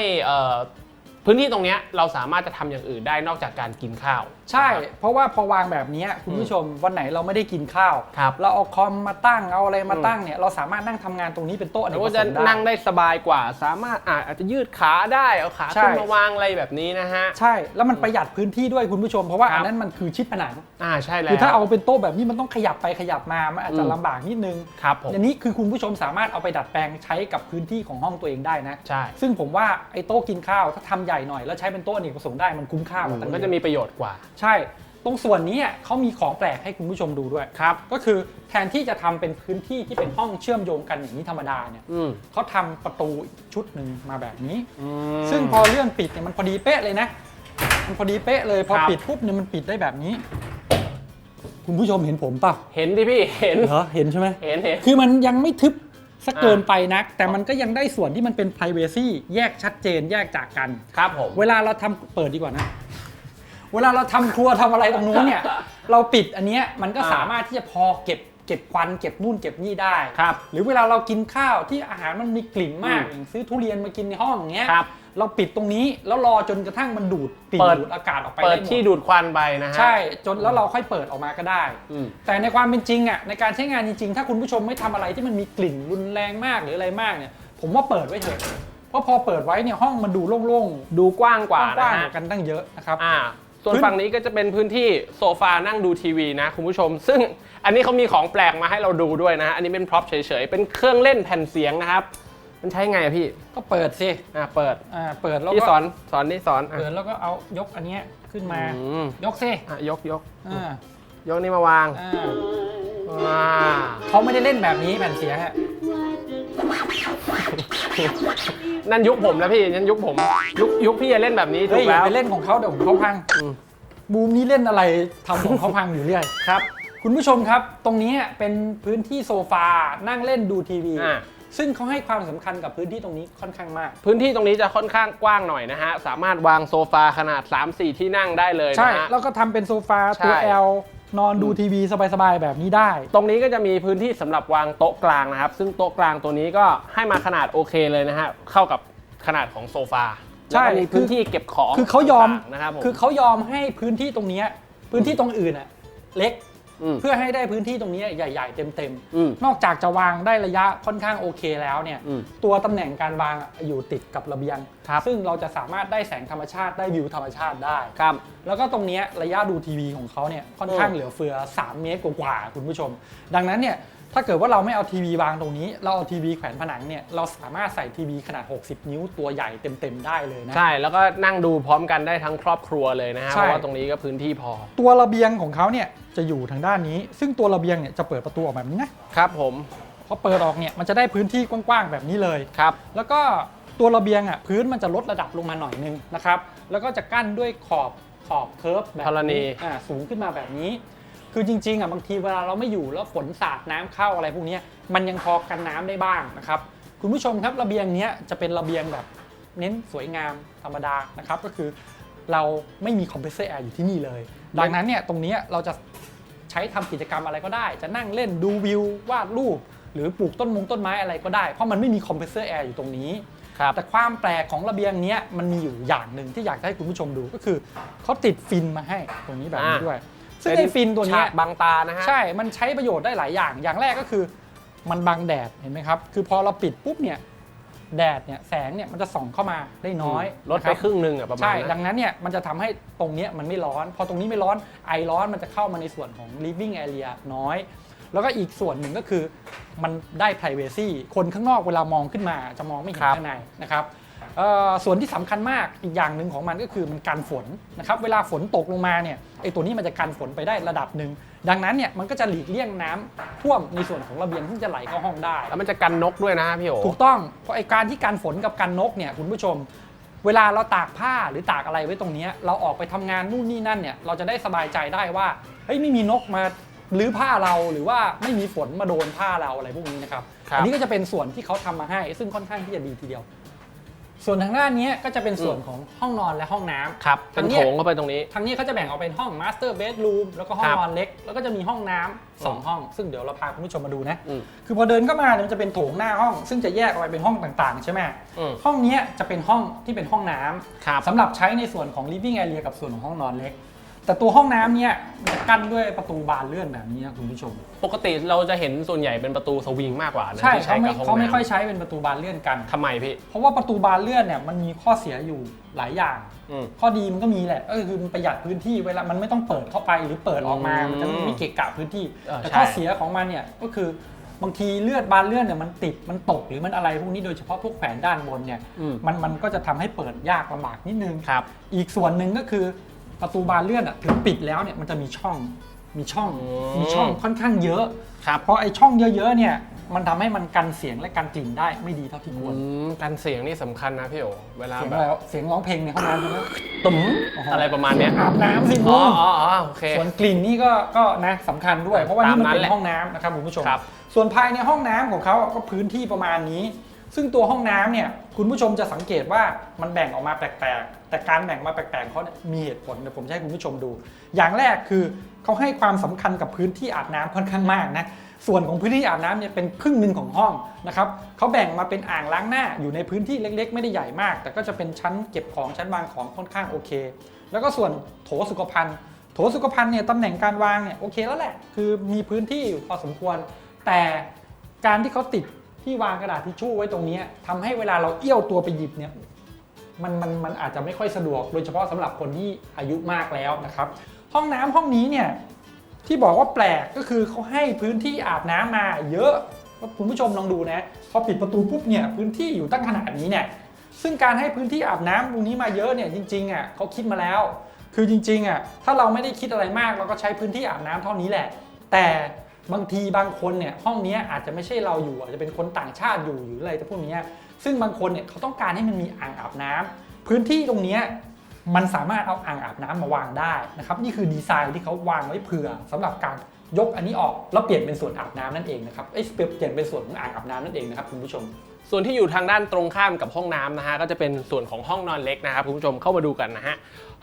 Speaker 3: พื้นที่ตรงเนี้ยเราสามารถจะทำอย่างอื่นได้นอกจากการกินข้าว
Speaker 2: ใช่ เพราะว่าพอวางแบบนี้คุณผู้ชมวันไหนเราไม่ได้กินข้าว
Speaker 3: ครับ
Speaker 2: เราเอาคอมมาตั้งเอาอะไรมา
Speaker 3: อืม
Speaker 2: ตั้งเนี่ยเราสามารถนั่งทำงานตรงนี้เป็นโต๊ะอเน
Speaker 3: แล้
Speaker 2: ก
Speaker 3: ว
Speaker 2: ป
Speaker 3: ก็
Speaker 2: ระส
Speaker 3: จะ
Speaker 2: งค์ได้
Speaker 3: นั่งได้สบายกว่า สามารถอาอาจจะยืดขาได้เอาขา
Speaker 2: ใช่
Speaker 3: ขึ้นมาวางอะไรแบบนี้นะฮะ
Speaker 2: ใช่แล้วมันประหยัดพื้นที่ด้วยคุณผู้ชม เพราะว่า
Speaker 3: ครับ
Speaker 2: อันนั้นมันคือชิดผนัง
Speaker 3: อ่าใช่แล้ว
Speaker 2: คือถ้าเอาเป็นโต๊ะแบบนี้มันต้องขยับไปขยับมามันอาจจะ
Speaker 3: อืม
Speaker 2: ลำบากนิดนึง
Speaker 3: ครับผม
Speaker 2: อันนี้คือคุณผู้ชมสามารถเอาไปดัดแปลงใช้กับพื้นที่ของห้องตัวเองได้นะ
Speaker 3: ใช่
Speaker 2: ซึ่งผมว่าไอ้โต๊ะกินข้าวถ้าทำใหญ่หน่อยแล้วใช้เป็นโต๊ะอเนกประสงค์ได้มันคุ้มค่ากว่า
Speaker 3: มั
Speaker 2: ตั้
Speaker 3: น
Speaker 2: ง
Speaker 3: ก็
Speaker 2: เย
Speaker 3: จะ
Speaker 2: อะ
Speaker 3: มีประโยชน์กว่า
Speaker 2: ใช่ ตรงส่วนนี้เขามีของแปลกให้คุณผู้ชมดูด้วย
Speaker 3: ครับ
Speaker 2: ก็คือแทนที่จะทำเป็นพื้นที่ที่เป็นห้องเชื่อมโยงกันอย่างนี้ธรรมดาเนี่ย
Speaker 3: อืม
Speaker 2: เขาทำประตูอีกชุดหนึ่งมาแบบนี้
Speaker 3: อืม
Speaker 2: ซึ่งพอเลื่อนปิดเนี่ยมันพอดีเป๊ะเลยนะ มันพอดีเป๊ะเลยพอ
Speaker 3: ครับ
Speaker 2: ปิดปุ๊บเนี่ยมันปิดได้แบบนี้คุณผู้ชมเห็นผมเปล่า
Speaker 3: เห็นดิพี่ เห็น
Speaker 2: เหรอ เห็นใช่ไหม
Speaker 3: เห็นเห็น
Speaker 2: คือมันยังไม่ทึบสัก
Speaker 3: อ่า
Speaker 2: เกินไปนัก แต่มันก็ยังได้ส่วนที่มันเป็น p r i เวซีแยกชัดเจนแยกจากกัน
Speaker 3: ครับผม
Speaker 2: เวลาเราทำเปิดดีกว่านะ เวลาเราทำครัวทำอะไรตรงนู้นเนี่ย เราปิดอันเนี้ยมันก็
Speaker 3: อ่า
Speaker 2: สามารถที่จะพอเก็บเก็บควันเก็บนู่นเก็บนี่ได้
Speaker 3: ครับ
Speaker 2: หรือเวลาเรากินข้าวที่อาหารมันมีกลิ่นมาก
Speaker 3: อืม
Speaker 2: อย่างซื้อทุเรียนมากินในห้องอย่างเงี้ย
Speaker 3: ครับ
Speaker 2: เราปิดตรงนี้แล้วรอจนกระทั่งมันดูดกลิ่น
Speaker 3: เปิด
Speaker 2: ดูดอากาศออกไป
Speaker 3: เปิด
Speaker 2: ไหม
Speaker 3: ที่ดูดควันไปนะฮะ
Speaker 2: ใช่จนแล้วเราค่อยเปิดออกมาก็ได้
Speaker 3: อืม
Speaker 2: แต่ในความเป็นจริงอะในการใช้งานจริงๆ ถ้าคุณผู้ชมไม่ทำอะไรที่มันมีกลิ่นรุนแรงมากหรืออะไรมากเนี่ย ผมว่าเปิดไว้เถอะเพราะพอเปิดไว้เนี่ยห้องมันดูโล่ง
Speaker 3: ดูกว้าง
Speaker 2: ๆ
Speaker 3: กว่า
Speaker 2: กว้าง
Speaker 3: นะ
Speaker 2: ๆ
Speaker 3: ฮะ
Speaker 2: กันตั้งเยอะนะครับ
Speaker 3: อ่า ส่วน
Speaker 2: พื้น
Speaker 3: ฝั่งนี้ก็จะเป็นพื้นที่โซฟานั่งดูทีวีนะคุณผู้ชม ซึ่งอันนี้เขามีของแปลกมาให้เราดูด้วยนะฮะอันนี้เป็นพร็อพเฉยๆ เป็นเครื่องเล่นแผ่นเสียงนะครับ มันใช้ไงอะพี่
Speaker 2: ก็เปิดสิ
Speaker 3: อ่าเปิด
Speaker 2: อ่าเปิดแล้ว
Speaker 3: พี่
Speaker 2: ก็
Speaker 3: สอนสอนนี่สอนอะ
Speaker 2: เปิดแล้วก็เอายกอันเนี้ยขึ้นมา
Speaker 3: อืม
Speaker 2: ยกสิ
Speaker 3: อะยกยก
Speaker 2: อ่าย
Speaker 3: กนี่มาวาง
Speaker 2: อ่า
Speaker 3: อ่า
Speaker 2: เขาไม่ได้เล่นแบบนี้แผ่นเสียงอะ
Speaker 3: นั่นยุคผมแล้วพี่นั่นยุคผม ยุคยุคพี่จะเล่นแบบนี้ถู
Speaker 2: เฮ้ย
Speaker 3: ก
Speaker 2: อย่า
Speaker 3: แล้ว
Speaker 2: ไปเล่นของเขาเดี๋ยวของเขาพัง
Speaker 3: อืม
Speaker 2: บูมนี้เล่นอะไรทำของเขาพังอยู่เรื่อย
Speaker 3: ครับ
Speaker 2: คุณผู้ชมครับ ตรงนี้เป็นพื้นที่โซฟา นั่งเล่นดูทีวี
Speaker 3: อ่า
Speaker 2: ซึ่งเขาให้ความสำคัญกับพื้นที่ตรงนี้ค่อนข้างมาก
Speaker 3: พื้นที่ตรงนี้จะค่อนข้างกว้างหน่อยนะฮะ สามารถวางโซฟาขนาด 3-4 ที่นั่งได้เลย
Speaker 2: ใช่
Speaker 3: นะฮะ
Speaker 2: แล้วก็ทำเป็นโซฟา
Speaker 3: ใช่
Speaker 2: ตัว L นอนดูทีวีสบายๆแบบนี้ได้
Speaker 3: ตรงนี้ก็จะมีพื้นที่สำหรับวางโต๊ะกลางนะครับ ซึ่งโต๊ะกลางตัวนี้ก็ให้มาขนาดโอเคเลยนะฮะเข้ากับขนาดของโซฟา
Speaker 2: ใช่
Speaker 3: แล้วก็มีพื้นที่เก็บของ
Speaker 2: คือเขายอม
Speaker 3: ต่งๆนะครับผม
Speaker 2: คือเขายอมให้พื้นที่ตรงเนี้ยพื้นที่ตรงอื่นอะเล็ก
Speaker 3: อืม
Speaker 2: เพื่อให้ได้พื้นที่ตรงนี้ใหญ่ ๆ เต็ม
Speaker 3: อืม
Speaker 2: ๆนอกจากจะวางได้ระยะค่อนข้างโอเคแล้วเนี่ย
Speaker 3: อืม
Speaker 2: ตัวตำแหน่งการวางอะอยู่ติดกับระเบียง
Speaker 3: ครับ
Speaker 2: ซึ่งเราจะสามารถได้แสงธรรมชาติได้วิวธรรมชาติได้
Speaker 3: ครับ
Speaker 2: แล้วก็ตรงเนี้ยระยะดูทีวีของเขาเนี่ยค่อนข้าง
Speaker 3: อืม
Speaker 2: เหลือเฟือ 3 เมตรกว่าๆคุณผู้ชม ดังนั้นเนี่ย ถ้าเกิดว่าเราไม่เอาทีวีวางตรงนี้ เราเอาทีวีแขวนผนังเนี่ยเราสามารถใส่ทีวีขนาด 60 นิ้วตัวใหญ่เต็มๆได้เลยนะ
Speaker 3: ใช่ แล้วก็นั่งดูพร้อมกันได้ทั้งครอบครัวเลยนะฮะ
Speaker 2: ใช่
Speaker 3: เพราะว่าตรงนี้ก็พื้นที่พอ
Speaker 2: ตัวระเบียงของเขาเนี่ยจะอยู่ทางด้านนี้ ซึ่งตัวระเบียงเนี่ยจะเปิดประตูออกแบบนี้นะครับ
Speaker 3: ผม
Speaker 2: พอเปิดออกเนี่ยมันจะได้พื้นที่กว้างๆแบบนี้เลย
Speaker 3: ครับ
Speaker 2: แล้วก็ตัวระเบียงอะพื้นมันจะลดระดับลงมาหน่อยนึงนะครับ แล้วก็จะกั้นด้วยขอบขอบเคิร์ฟแบบ
Speaker 3: ธรณี
Speaker 2: อ่าสูงขึ้นมาแบบนี้ คือจริงๆอะบางทีเวลาเราไม่อยู่แล้วฝนสาดน้ำเข้าอะไรพวกเนี้ยมันยังพอกันน้ำได้บ้างนะครับคุณผู้ชมครับระเบียงเนี้ยจะเป็นระเบียงแบบเน้นสวยงามธรรมดานะครับก็คือเราไม่มีคอมเพรสเซอร์แอร์อยู่ที่นี่เลย ดังนั้นเนี่ยตรงเนี้ยเราจะใช้ทำกิจกรรมอะไรก็ได้ จะนั่งเล่นดูวิว วาดรูป หรือปลูกต้นมงต้นไม้อะไรก็ได้ เพราะมันไม่มีคอมเพรสเซอร์แอร์อยู่ตรงนี้
Speaker 3: ครับ
Speaker 2: แต่ความแปลกของระเบียงเนี้ยมันมีอยู่อย่างหนึ่งที่อยากจะให้คุณผู้ชมดูก็คือเขาติดฟินมาให้ตรงนี้แบบนี้
Speaker 3: อ่า
Speaker 2: ด้วย ซึ่งไอ้ฟินตัวเนี้ย
Speaker 3: ฉากบังตานะฮะ
Speaker 2: ใช่ มันใช้ประโยชน์ได้หลายอย่าง อย่างแรกก็คือมันบังแดด เห็นไหมครับ คือพอเราปิดปุ๊บเนี่ย แดดเนี่ยแสงเนี่ยมันจะส่องเข้ามาได้น้อย
Speaker 3: ลด
Speaker 2: นะ
Speaker 3: ไป
Speaker 2: รับ
Speaker 3: ครึ่งหนึ่งอะประมาณ
Speaker 2: ใช่
Speaker 3: นั้น
Speaker 2: ดังนั้นเนี่ยมันจะทำให้ตรงเนี้ยมันไม่ร้อน พอตรงนี้ไม่ร้อนไอร้อนมันจะเข้ามาในส่วนของ living area น้อย แล้วก็อีกส่วนหนึ่งก็คือมันได้ privacy คนข้างนอกเวลามองขึ้นมาจะมองไม่เห็น
Speaker 3: ครับ
Speaker 2: ข้างในนะครับเอ่อ ส่วนที่สำคัญมากอีกอย่างหนึ่งของมันก็คือมันกันฝนนะครับเวลาฝนตกลงมาเนี่ยไอตัวนี้มันจะกันฝนไปได้ระดับหนึ่งดังนั้นเนี่ยมันก็จะหลีกเลี่ยงน้ำท่วมในส่วนของระเบียงที่จะไหลเข้าห้องได้
Speaker 3: แล้วมันจะกันนกด้วยนะพี่โอ
Speaker 2: ถูกต้องเพราะไอการที่การฝนกับการนกเนี่ยคุณผู้ชม เวลาเราตากผ้าหรือตากอะไรไว้ตรงเนี้ยเราออกไปทำงานนู่นนี่นั่นเนี่ยเราจะได้สบายใจได้ว่าเฮ้ยไม่มีนกมาลื้อผ้าเราหรือว่าไม่มีฝนมาโดนผ้าเราอะไรพวกนี้นะครับ
Speaker 3: ครับ
Speaker 2: อันี้ก็จะเป็นส่วนที่เขาทำมาให้ ซึ่งค่อนข้างที่จะดีทีเดียว ส่วนทางด้านเนี้ยก็จะเป็นส่วนของห้องนอนและห้องน้ำ
Speaker 3: ครับเป็น
Speaker 2: อันเนี้
Speaker 3: โถ
Speaker 2: ย
Speaker 3: งเข้าไปตรงนี้
Speaker 2: ทางนี้เขาจะแบ่งออกเป็นห้องมาสเตอร์เบดรูมแล้วก็ห้อ
Speaker 3: ค
Speaker 2: ง
Speaker 3: รับ
Speaker 2: นอนเล็ก แล้วก็จะมีห้องน้ำสอง
Speaker 3: อืม
Speaker 2: ห้อง ซึ่งเดี๋ยวเราพาคุณผู้ชมมาดูนะ
Speaker 3: อืม
Speaker 2: คือพอเดินเข้ามาเนี่ยมันจะเป็นโถงหน้าห้อง ซึ่งจะแยกออกไปเป็นห้องต่างๆ ใช่ไหม
Speaker 3: อืม
Speaker 2: ห้องเนี้ยจะเป็นห้องที่เป็นห้องน้ำ
Speaker 3: ครับ
Speaker 2: สำหรับใช้ในส่วนของ living area กับส่วนของห้องนอนเล็ก แต่ตัวห้องน้ำเนี่ยมันจะกั้นด้วยประตูบานเลื่อนแบบนี้นะคุณผู้ชม
Speaker 3: ปกติเราจะเห็นส่วนใหญ่เป็นประตูสวิงมากกว่านะ
Speaker 2: ใช่
Speaker 3: ที่
Speaker 2: เขาไม่
Speaker 3: กับห้อง
Speaker 2: เขาไม่
Speaker 3: น้ำ
Speaker 2: ค่อยใช้เป็นประตูบานเลื่อนกัน
Speaker 3: ทำไมพี่
Speaker 2: เพราะว่าประตูบานเลื่อนเนี่ยมันมีข้อเสียอยู่หลายอย่าง
Speaker 3: อืม
Speaker 2: ข้อดีมันก็มีแหละก็คือมันประหยัดพื้นที่เวลามันไม่ต้องเปิดเข้าไปหรือเปิดออกมา
Speaker 3: อืม
Speaker 2: มันจะไม่เกะกะพื้นที่
Speaker 3: เออ
Speaker 2: แต่
Speaker 3: ใช่
Speaker 2: ข้อเสียของมันเนี่ยก็คือบางทีเลือดบานเลื่อนเนี่ยมันติดมันตกหรือมันอะไรพวกนี้โดยเฉพาะพวกแผนด้านบนเนี่ย
Speaker 3: อืม
Speaker 2: มันมันก็จะทำให้เปิดยากลำบากนิดนึง
Speaker 3: ครับ
Speaker 2: อีกส่วนหนึ่งก็คือ ประตูบานเลื่อนอะถึงปิดแล้วเนี่ยมันจะมีช่องมีช่อง
Speaker 3: อืม
Speaker 2: มีช่องค่อนข้างเยอะ
Speaker 3: ครับ
Speaker 2: เพราะไอ้ช่องเยอะๆเนี่ยมันทำให้มันกันเสียงและกันกลิ่นได้ไม่ดีเท่าที่ควร
Speaker 3: อืมการเสียงนี่สำคัญนะพี่โอเวลา
Speaker 2: เสียง
Speaker 3: แบ
Speaker 2: อะไร
Speaker 3: บ
Speaker 2: เสียงร้องเพลงในห้องน้ำใช่ไหม
Speaker 3: ตุ๋ม
Speaker 2: โอ้โห
Speaker 3: อะไรประมาณเนี้ย
Speaker 2: อาบน้ำสิ
Speaker 3: อ๋
Speaker 2: คุ
Speaker 3: อ
Speaker 2: ณ
Speaker 3: อ๋ออ๋อโอเค
Speaker 2: ส่วนกลิ่นนี่ก็ก็นะสำคัญด้วย เพราะว่านี่มัน
Speaker 3: ตามนั้น
Speaker 2: เป็น
Speaker 3: แหละ
Speaker 2: ห้องน้ำนะครับคุณผู้ชม
Speaker 3: ครับ
Speaker 2: ส่วนภายในห้องน้ำของเขาก็พื้นที่ประมาณนี้ ซึ่งตัวห้องน้ำเนี่ยคุณผู้ชมจะสังเกตว่ามันแบ่งออกมาแปลกๆ แต่การแบ่งมาแปลกๆเขาเนี่ยมีเหตุผลเดี๋ยวผมจะให้คุณผู้ชมดู อย่างแรกคือเขาให้ความสำคัญกับพื้นที่อาบน้ำค่อนข้างมากนะส่วนของพื้นที่อาบน้ำเนี่ยเป็นครึ่งหนึ่งของห้องนะครับเขาแบ่งมาเป็นอ่างล้างหน้าอยู่ในพื้นที่เล็ก ๆ ไม่ได้ใหญ่มาก แต่ก็จะเป็นชั้นเก็บของชั้นวางของค่อนข้างโอเค แล้วก็ส่วนโถสุขภัณฑ์โถสุขภัณฑ์เนี่ยตำแหน่งการวางเนี่ยโอเคแล้วแหละ คือมีพื้นที่อยู่พอสมควร แต่การที่เขาติด ที่วางกระดาษทิชชู่ไว้ตรงนี้ยทำให้เวลาเราเอี้ยวตัวไปหยิบเนี่ยมันมันมันอาจจะไม่ค่อยสะดวก โดยเฉพาะสำหรับคนที่อายุมากแล้วนะครับ ห้องน้ำห้องนี้เนี่ยที่บอกว่าแปลกก็คือเขาให้พื้นที่อาบน้ำมาเยอะคุณผู้ชมลองดูนะพอปิดประตูปุ๊บเนี่ยพื้นที่อยู่ตั้งขนาดนี้เนี่ยซึ่งการให้พื้นที่อาบน้ำตรงนี้มาเยอะเนี่ยจริงๆอะเขาคิดมาแล้ว คือจริงๆอะถ้าเราไม่ได้คิดอะไรมากเราก็ใช้พื้นที่อาบน้ำเท่านี้แหละ แต่ บางทีบางคนเนี่ยห้องนี้อาจจะไม่ใช่เราอยู่อาจจะเป็นคนต่างชาติอยู่หรืออะไรแต่พวกเนี้ยซึ่งบางคนเนี่ยเขาต้องการให้มันมีอ่างอาบน้ำพื้นที่ตรงนี้มันสามารถเอาอ่างอาบน้ำมาวางได้นะครับนี่คือดีไซน์ที่เขาวางไว้เผื่อสำหรับการ ยกอันนี้ออกแล้วเปลี่ยนเป็นส่วนอาบน้ำนั่นเองนะครับเอ้ยเปลี่ยนเป็นส่วนของอ่างอาบน้ำนั่นเองนะครับคุณผู้ชม
Speaker 3: ส่วนที่อยู่ทางด้านตรงข้ามกับห้องน้ำนะฮะก็จะเป็นส่วนของห้องนอนเล็กนะครับคุณผู้ชมเข้ามาดูกันนะฮะ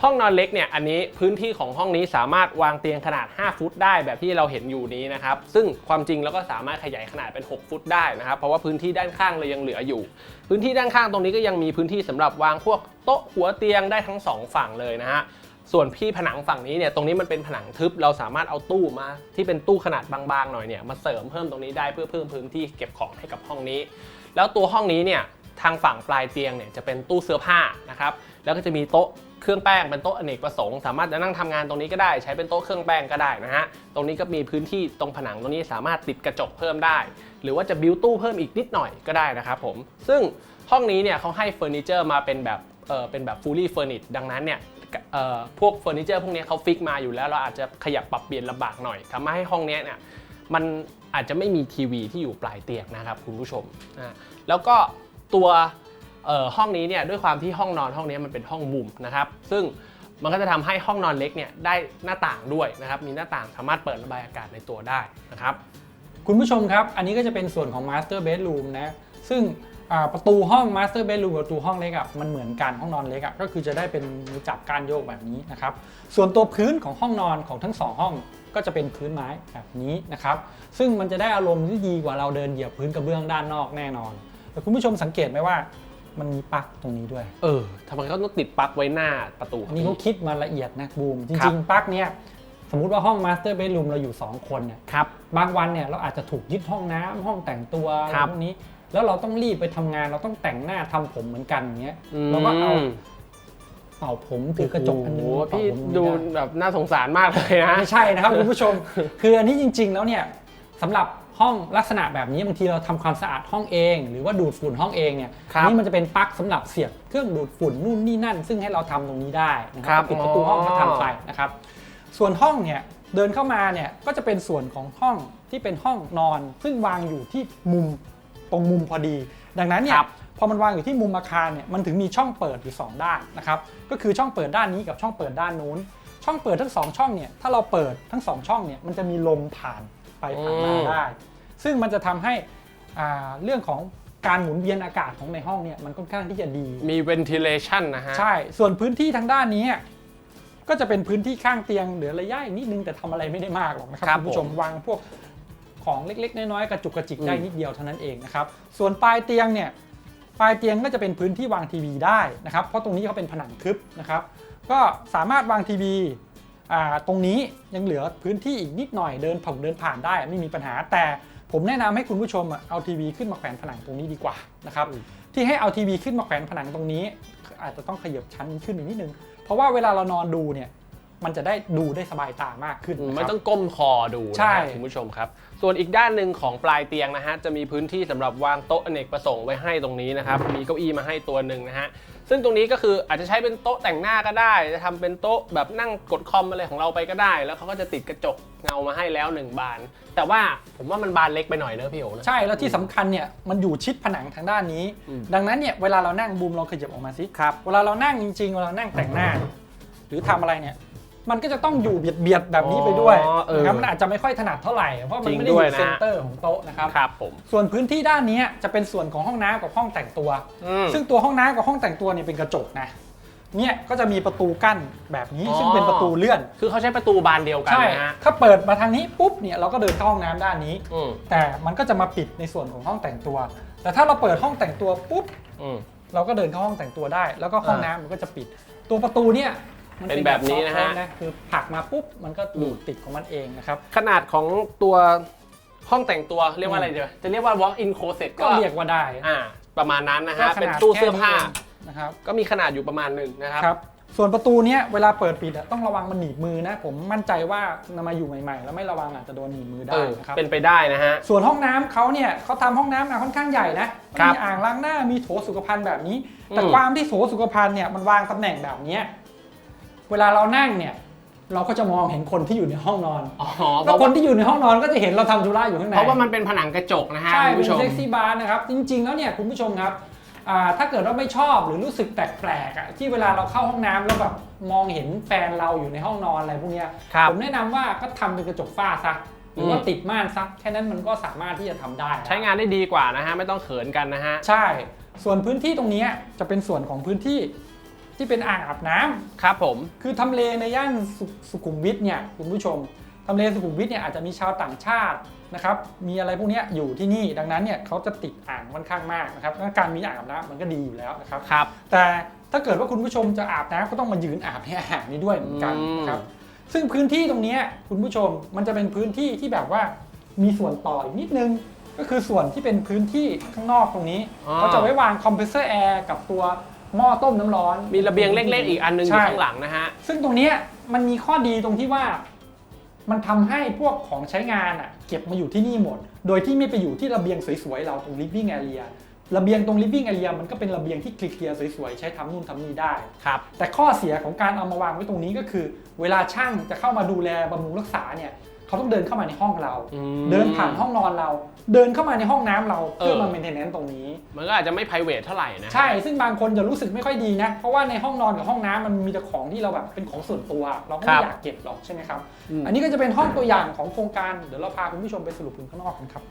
Speaker 3: ห้องนอนเล็กเนี่ยอันนี้พื้นที่ของห้องนี้สามารถวางเตียงขนาด 5 ฟุตได้แบบที่เราเห็นอยู่นี้นะครับซึ่งความจริงเราก็สามารถขยายขนาดเป็น 6 ฟุตได้นะครับเพราะว่าพื้นที่ด้านข้างเรายังเหลืออยู่ พื้นที่ด้านข้างตรงนี้ก็ยังมีพื้นที่สำหรับวางพวกโต๊ะหัวเตียงได้ทั้งสองฝั่งเลยนะฮะ ส่วนพี่ผนังฝั่งนี้เนี่ยตรงนี้มันเป็นผนังทึบเราสามารถเอาตู้มา ที่เป็นตู้ขนาดบางๆหน่อยเนี่ยมาเสริมเพิ่มตรงนี้ได้เพื่อเพิ่มพื้นที่เก็บของให้กับห้องนี้ แล้วตัวห้องนี้เนี่ยทางฝั่งปลายเตียงเนี่ยจะเป็นตู้เสื้อผ้านะครับแล้วก็จะมีโต๊ะเครื่องแป้งเป็นโต๊ะอเนกประสงค์สามารถจะนั่งทำงานตรงนี้ก็ได้ ใช้เป็นโต๊ะเครื่องแป้งก็ได้นะฮะตรงนี้ก็มีพื้นที่ตรงผนังตรงนี้สามารถติดกระจกเพิ่มได้ หรือว่าจะบิวตู้เพิ่มอีกนิดหน่อยก็ได้นะครับผมซึ่งห้องนี้เนี่ยเขาให้เฟอร์นิเจอร์มาเป็นแบบเออเป็นแบบ fully furnished ดังนั้นเนี่ย พวกเฟอร์นิเจอร์พวกนี้เขาฟิกมาอยู่แล้วเราอาจจะขยับปรับเปลี่ยนลำบากหน่อยทำให้ห้องนี้เนี่ยมันอาจจะไม่มีทีวีที่อยู่ปลายเตียงนะครับคุณผู้ชมอ่าแล้วก็ตัวห้องนี้เนี่ยด้วยความที่ห้องนอนห้องนี้มันเป็นห้องมุมนะครับ ซึ่งมันก็จะทำให้ห้องนอนเล็กเนี่ยได้หน้าต่างด้วยนะครับ มีหน้าต่างสามารถเปิดระบายอากาศในตัวได้นะครับ
Speaker 2: คุณผู้ชมครับ อันนี้ก็จะเป็นส่วนของ Master Bedroom นะ ซึ่ง ประตูห้อง Master Bedroom กับประตูห้องเล็กอะมันเหมือนกันห้องนอนเล็กอะก็คือจะได้เป็นมีจับการโยกแบบนี้นะครับส่วนตัวพื้นของห้องนอนของทั้งสองห้องก็จะเป็นพื้นไม้แบบนี้นะครับซึ่งมันจะได้อารมณ์ที่ดีกว่าเราเดินเหยียบพื้นกระเบื้องด้านนอกแน่นอนแต่คุณผู้ชมสังเกตไหมว่ามันมีปลั๊กตรงนี้ด้วย
Speaker 3: เออทำไมเขาต้องติดปลั๊กไว้หน้าประตู
Speaker 2: อันนี้เขาคิดมาละเอียดนะบูมจ
Speaker 3: ครั
Speaker 2: ริ
Speaker 3: บ
Speaker 2: งๆปลั๊กเนี่ยสมมุติว่าห้อง Master Bedroom เราอยู่ 2 คนเนี่ย
Speaker 3: ครับ
Speaker 2: บางวันเนี่ยเราอาจจะถูกยึดห้องน้ำห้องแต่งตัวอะไร
Speaker 3: ครับ
Speaker 2: พวกนี้ แล้วเราต้องรีบไปทำงานเราต้องแต่งหน้าทำผมเหมือนกันอย่างเงี้ยเราก็เอาเป่าผมถือกระจกอันนึง
Speaker 3: โโห
Speaker 2: มาเป่า
Speaker 3: พี่
Speaker 2: ผม
Speaker 3: ดู
Speaker 2: ไม่ไแบ
Speaker 3: บน่าสงสารมากเลยนะ
Speaker 2: ไม่ใช่นะครับคุณผู้ชม คืออันนี้จริง ๆ แล้วเนี่ยสำหรับห้องลักษณะแบบนี้บางทีเราทำความสะอาดห้องเอง หรือว่าดูดฝุ่นห้องเองเนี่ย
Speaker 3: ครับ
Speaker 2: อันนี่มันจะเป็นปลั๊กสำหรับเสียบเครื่องดูดฝุ่นนู่นนี่นั่น ซึ่งให้เราทำตรงนี้ได้นะค
Speaker 3: ครั
Speaker 2: รับบปิดประตูห้องก็
Speaker 3: อ๋อ
Speaker 2: ทำไปนะครับ ส่วนห้องเนี่ยเดินเข้ามาเนี่ยก็จะเป็นส่วนของห้องที่เป็นห้องนอน ซึ่งวางอยู่ที่มุม ตรงมุมพอดี ดังนั้นเนี่ย
Speaker 3: ครับ
Speaker 2: พอมันวางอยู่ที่มุมอาคารเนี่ยมันถึงมีช่องเปิดอยู่สองด้านนะครับก็คือช่องเปิดด้านนี้กับช่องเปิดด้านนู้น ช่องเปิดทั้งสองช่องเนี่ยถ้าเราเปิดทั้งสองช่องเนี่ยมันจะมีลมผ่านไปผ่านมา
Speaker 3: อืม
Speaker 2: ได้ ซึ่งมันจะทำให้อ่าเรื่องของการหมุนเวียนอากาศของในห้องเนี่ยมันค่อนข้างที่จะดี
Speaker 3: มี ventilation นะฮะ
Speaker 2: ใช่ ส่วนพื้นที่ทางด้านนี้ ก็จะเป็นพื้นที่ข้างเตียงเหลือระยะอีกนิดนึงแต่ทำอะไรไม่ได้มากหรอกนะครับ
Speaker 3: ครับ
Speaker 2: คุณผู้ชม
Speaker 3: ผม
Speaker 2: วางพวก ของเล็กๆ น้อยๆ กระจุกกระจิก
Speaker 3: อืม
Speaker 2: ได้นิดเดียวเท่านั้นเองนะครับ ส่วนปลายเตียงเนี่ยปลายเตียงก็จะเป็นพื้นที่วางทีวีได้นะครับ เพราะตรงนี้เขาเป็นผนังทึบนะครับ ก็สามารถวางทีวีอ่าตรงนี้ยังเหลือพื้นที่อีกนิดหน่อยเดินผ่านเดินผ่านได้ไม่มีปัญหา แต่ผมแนะนำให้คุณผู้ชมอะเอาทีวีขึ้นมาแขวนผนังตรงนี้ดีกว่านะครับ
Speaker 3: อืม
Speaker 2: ที่ให้เอาทีวีขึ้นมาแขวนผนังตรงนี้ อาจจะต้องขยับชั้นขึ้นอีกนิดนึง เพราะว่าเวลาเรานอนดูเนี่ย มันจะได้ดูได้สบายตามากขึ้น
Speaker 3: อืม
Speaker 2: นะค
Speaker 3: ไม่
Speaker 2: รับ
Speaker 3: ต้องก้มคอดูนะ
Speaker 2: ใช่
Speaker 3: ฮะคุณผู้ชมครับ ส่วนอีกด้านหนึ่งของปลายเตียงนะฮะจะมีพื้นที่สำหรับวางโต๊ะอเนกประสงค์ไว้ให้ตรงนี้นะครับมีเก้าอี้มาให้ตัวหนึ่งนะฮะซึ่งตรงนี้ก็คืออาจจะใช้เป็นโต๊ะแต่งหน้าก็ได้ จะทำเป็นโต๊ะแบบนั่งกดคอมอะไรของเราไปก็ได้ แล้วเขาก็จะติดกระจกเงามาให้แล้วหนึ่งบาน แต่ว่าผมว่ามันบานเล็กไปหน่อยเนอะพี่โอ๋นะ
Speaker 2: ใช่แล้วที่สำคัญเนี่ยมันอยู่ชิดผนังทางด้านนี้
Speaker 3: อืม
Speaker 2: ดังนั้นเนี่ยเวลาเรานั่งบูมลองขยับออกมาสิ
Speaker 3: ครับ
Speaker 2: เวลาเรานั่งจริงๆเวลาเรานั่งแต่งหน้า หรือทำอะไรเนี่ย มันก็จะต้องอยู่เบียดเบียดๆแบบนี้ไปด้วย
Speaker 3: อ๋อเออ
Speaker 2: นะครับมันอาจจะไม่ค่อยถนัดเท่าไหร่เพราะมันไม่ได้
Speaker 3: จริง
Speaker 2: อ
Speaker 3: ด้วย
Speaker 2: ยู่
Speaker 3: นะ
Speaker 2: เซนเตอร์ของโต๊ะนะครับ
Speaker 3: ครับผม
Speaker 2: ส่วนพื้นที่ด้านนี้จะเป็นส่วนของห้องน้ำกับห้องแต่งตัว
Speaker 3: อืม
Speaker 2: ซึ่งตัวห้องน้ำกับห้องแต่งตัวเนี่ยเป็นกระจกนะเนี่ยก็จะมีประตูกั้นแบบนี้
Speaker 3: อ๋อ
Speaker 2: ซึ่งเป็นประตูเลื่อน
Speaker 3: คือเขาใช้ประตูบานเดียวกัน
Speaker 2: ใช่
Speaker 3: นะฮะ
Speaker 2: ถ้าเปิดมาทางนี้ปุ๊บเนี่ยเราก็เดินเข้าห้องน้ำด้านนี้
Speaker 3: อืม
Speaker 2: แต่มันก็จะมาปิดในส่วนของห้องแต่งตัว แต่ถ้าเราเปิดห้องแต่งตัวปุ๊บ
Speaker 3: อืม
Speaker 2: เราก็เดินเข้าห้องแต่งตัวได้ แล้วก็ห้องน้ำมันก็จะปิด ตัวประตูเนี่ยมั
Speaker 3: เป็นแบบนี้นะฮะ
Speaker 2: ซอฟต์ๆคือผลักมาปุ๊บมันก็ดูดติดของมันเองนะครับ
Speaker 3: ขนาดของตัวห้องแต่งตัวเรียกว่าอะไรดีวะจะเรียกว่า walk in closet
Speaker 2: ก็เรียกว่าได้
Speaker 3: อ่าประมาณนั้นนะฮะ
Speaker 2: ก็ข
Speaker 3: เป็น
Speaker 2: นาด
Speaker 3: ตู้เสื้อผ้า
Speaker 2: แค่นี้เองนะครับ
Speaker 3: ก็มีขนาดอยู่ประมาณหนึ่งนะครับ
Speaker 2: ครับส่วนประตูเนี้ยเวลาเปิดปิดอะต้องระวังมันหนีบมือนะ ผมมั่นใจว่านำมาอยู่ใหม่ๆ แล้วไม่ระวังอาจจะโดนหนีบมือ
Speaker 3: เอ
Speaker 2: ได้
Speaker 3: อ
Speaker 2: นะครับ
Speaker 3: เป็นไปได้นะฮะ
Speaker 2: ส่วนห้องน้ำเขาเนี่ยเขาทำห้องน้ำมาค่อนข้างใหญ่นะครับมีอ่างล้างหน้า มีโถสุขภัณฑ์แบบนี้ แต่
Speaker 3: อืม
Speaker 2: ความที่โถสุขภัณฑ์เนี่ยมันวางตำแหน่งแบบเนี้ย เวลาเรานั่งเนี่ยเราก็จะมองเห็นคนที่อยู่ในห้องนอน
Speaker 3: อ๋อเพ
Speaker 2: แล้ว
Speaker 3: ราะ
Speaker 2: ค
Speaker 3: ว่าน
Speaker 2: ที่อยู่ในห้องนอนก็จะเห็นเราทำธุระอยู่ข้างใน
Speaker 3: เพราะว่ามันเป็นผนังกระจกนะฮะ
Speaker 2: ใช่
Speaker 3: คุณ
Speaker 2: เป็น
Speaker 3: ผู้ชม
Speaker 2: เซ็กซี่บาร์นะครับ จริง ๆ แล้วเนี่ยคุณผู้ชมครับอ่าถ้าเกิดว่าไม่ชอบหรือรู้สึกแปลกๆอะที่เวลาเราเข้าห้องน้ำแล้วแบบมองเห็นแฟนเราอยู่ในห้องนอนอะไรพวกเนี้ย
Speaker 3: ครับ
Speaker 2: ผมแนะนำว่าก็ทำเป็นกระจกฝ้าซะหรือว่า
Speaker 3: อืม
Speaker 2: ติดม่านซะแค่นั้นมันก็สามารถที่จะทำได้
Speaker 3: ใช้งานได้ดีกว่านะฮะ ไม่ต้องเขินกันนะฮะ
Speaker 2: ใช่ ส่วนพื้นที่ตรงเนี้ยจะเป็นส่วนของพื้นที่ ที่เป็นอ่างอาบน้ำ
Speaker 3: ครับผม
Speaker 2: คือทำเลในย่านสุสุขุมวิทเนี่ยคุณผู้ชมทำเลสุขุมวิทเนี่ยอาจจะมีชาวต่างชาตินะครับมีอะไรพวกเนี้ยอยู่ที่นี่ดังนั้นเนี่ยเขาจะติดอ่างค่อนข้างมากนะครับแล้วการมีอ่างอาบน้ำมันก็ดีอยู่แล้วนะครับ
Speaker 3: ครับ
Speaker 2: แต่ถ้าเกิดว่าคุณผู้ชมจะอาบน้ำก็ต้องมายืนอาบในอ่างนี้ด้วยเหมือนกัน
Speaker 3: อืม
Speaker 2: นะครับซึ่งพื้นที่ตรงเนี้ยคุณผู้ชมมันจะเป็นพื้นที่ที่แบบว่ามีส่วนต่ออีกนิดนึง ก็คือส่วนที่เป็นพื้นที่ข้างนอกตรงนี้
Speaker 3: อ๋อ
Speaker 2: เขาจะไว้วางคอมเพรสเซอร์แอร์กับตัว หม้อต้มน้ำร้อน
Speaker 3: มีระเบียงเล็กๆ อีกอันหนึงอยู่
Speaker 2: ใช่
Speaker 3: ข้างหลังนะฮะ
Speaker 2: ซึ่งตรงเนี้ยมันมีข้อดีตรงที่ว่า มันทำให้พวกของใช้งานอะเก็บมาอยู่ที่นี่หมด โดยที่ไม่ไปอยู่ที่ระเบียงสวยๆ เราตรง living area ระเบียงตรง living area มันก็เป็นระเบียงที่เคลียร์ๆสวยๆ ใช้ทำนู่นทำนี่ได้
Speaker 3: ครับ
Speaker 2: แต่ข้อเสียของการเอามาวางไว้ตรงนี้ก็คือ เวลาช่างจะเข้ามาดูแลบำรุงรักษาเนี่ย เขาต้องเดินเข้ามาในห้องเรา
Speaker 3: อืม
Speaker 2: เดินผ่านห้องนอนเรา เดินเข้ามาในห้องน้ำเราเพื่อ
Speaker 3: เออ
Speaker 2: มา maintenance ตรงนี้
Speaker 3: มันก็อาจจะไม่ private เท่าไหร่นะ
Speaker 2: ใช่ ซึ่งบางคนจะรู้สึกไม่ค่อยดีนะ เพราะว่าในห้องนอนกับห้องน้ำมันมีแต่ของที่เราแบบเป็นของส่วนตัว เราก็
Speaker 3: ครั
Speaker 2: ไม่
Speaker 3: บ
Speaker 2: อยากเก็บหรอกใช่ไหมครับ
Speaker 3: อืม
Speaker 2: อันนี้ก็จะเป็นห้องตัวอย่างของโครงการ เดี๋ยวเราพาคุณผู้ชมไปสรุปถึงข้างนอกกันครับ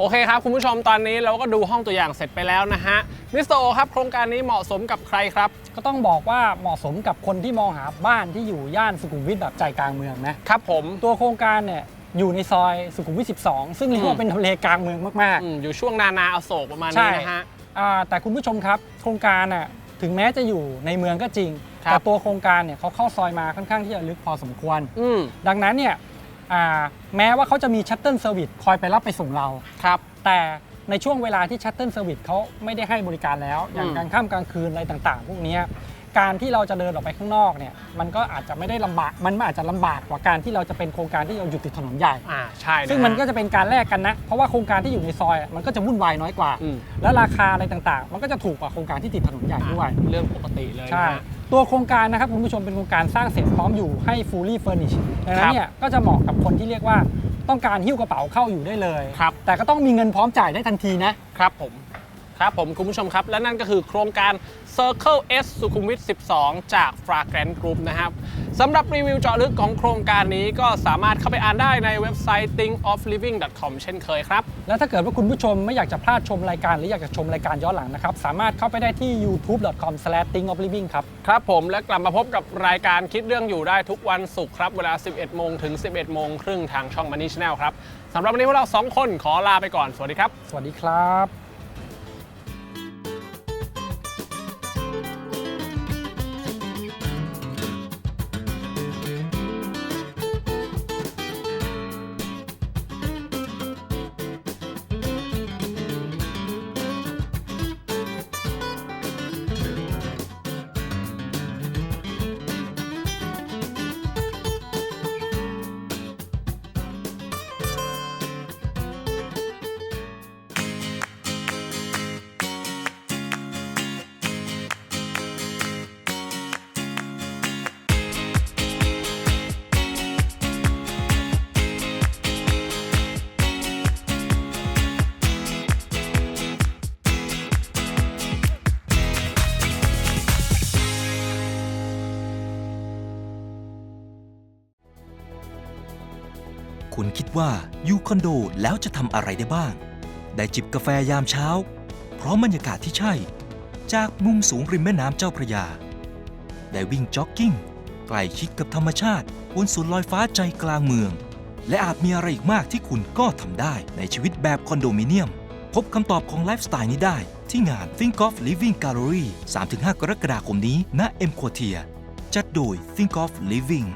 Speaker 3: โอเคครับ คุณผู้ชมตอนนี้เราก็ดูห้องตัวอย่างเสร็จไปแล้วนะฮะมิสเตอร์โอครับโครงการนี้เหมาะสมกับใครครับ
Speaker 2: ก็ต้องบอกว่าเหมาะสมกับคนที่มองหาบ้านที่อยู่ย่านสุขุมวิทแบบใจกลางเมืองนะ
Speaker 3: ครับผม
Speaker 2: ตัวโครงการเนี่ยอยู่ในซอยสุขุมวิท 12 ซึ่งเรียก
Speaker 3: อื
Speaker 2: ว่ามเป็นทำเลกลางเมืองมาก
Speaker 3: อืมอยู่ช่วงนานาอโศกประมาณ
Speaker 2: ใช่
Speaker 3: นี้นะฮะ
Speaker 2: ๆอ่าแต่คุณผู้ชมครับ โครงการน่ะถึงแม้จะอยู่ในเมืองก็จริง
Speaker 3: ครับ
Speaker 2: แต่ตัวโครงการเนี่ยเขาเข้าซอยมาค่อนข้างที่จะลึกพอสมควร
Speaker 3: อืม
Speaker 2: ดังนั้นเนี่ยอ่า แม้ว่าเขาจะมีชัตเติลเซอร์วิสคอยไปรับไปส่งเรา
Speaker 3: ครับ
Speaker 2: แต่ในช่วงเวลาที่ชัตเติลเซอร์วิสเขาไม่ได้ให้บริการแล้ว อย่าง
Speaker 3: อืม
Speaker 2: กลางค่ำกลางคืนอะไรต่าง ๆ พวกเนี้ย การที่เราจะเดินออกไปข้างนอกเนี่ยมันก็อาจจะไม่ได้ลำบากมันอาจจะลำบากกว่าการที่เราจะเป็นโครงการที่เราอยู่ติดถนนใหญ่
Speaker 3: อ่าใช่ะ
Speaker 2: ซึ่งมันก็
Speaker 3: ฮะ
Speaker 2: จะเป็นการแลกกันนะ เพราะว่าโครงการที่อยู่ในซอยอะมันก็จะวุ่นวายน้อยกว่า
Speaker 3: อืม
Speaker 2: แล้วราคาอะไรต่างๆ มันก็จะถูกกว่าโครงการที่ติดถนนใหญ่ด้วย
Speaker 3: เรื่องปกติเลย
Speaker 2: ใช่
Speaker 3: นะฮะ
Speaker 2: ตัวโครงการนะครับคุณผู้ชมเป็นโครงการสร้างเสร็จพร้อมอยู่ให้ fully furnished ดังนั้
Speaker 3: ครั
Speaker 2: น
Speaker 3: บ
Speaker 2: เนี่ยก็จะเหมาะกับคนที่เรียกว่าต้องการหิ้วกระเป๋าเข้าอยู่ได้เลย
Speaker 3: ครับ
Speaker 2: แต่ก็ต้องมีเงินพร้อมจ่ายได้ทันทีนะ
Speaker 3: ครับผม ครับผมคุณผู้ชมครับ และนั่นก็คือโครงการ Circle S สุขุมวิท 12 จาก Fragrant Group นะครับสำหรับรีวิวเจาะลึกของโครงการนี้ก็สามารถเข้าไปอ่านได้ในเว็บไซต์ thinkofliving.com เช่นเคยครับ
Speaker 2: แล้วถ้าเกิดว่าคุณผู้ชมไม่อยากจะพลาดชมรายการ หรืออยากจะชมรายการย้อนหลังนะครับ สามารถเข้าไปได้ที่ youtube.com/thinkofliving ครับ
Speaker 3: ครับผมและกลับมาพบกับรายการคิดเรื่องอยู่ได้ทุกวันศุกร์ครับเวลา 11 โมงถึง 11 โมงครึ่งทางช่อง Money Channel ครับสำหรับวันนี้พวกเรา 2 คนขอลาไปก่อนสวัสดีครับ
Speaker 2: สวัสดีครับ
Speaker 1: ว่าอยู่คอนโดแล้วจะทำอะไรได้บ้าง ได้จิบกาแฟยามเช้าพร้อมบรรยากาศที่ใช่ จากมุมสูงริมแม่น้ำเจ้าพระยา ได้วิ่งจ็อกกิ้งใกล้ชิดกับธรรมชาติบนสวนลอยฟ้าใจกลางเมือง และอาจมีอะไรอีกมากที่คุณก็ทำได้ในชีวิตแบบคอนโดมิเนียม พบคำตอบของไลฟ์สไตล์นี้ได้ ที่งาน Think of Living Gallery 3-5 กรกฎาคมนี้ณ M Quartier จัดโดย Think of Living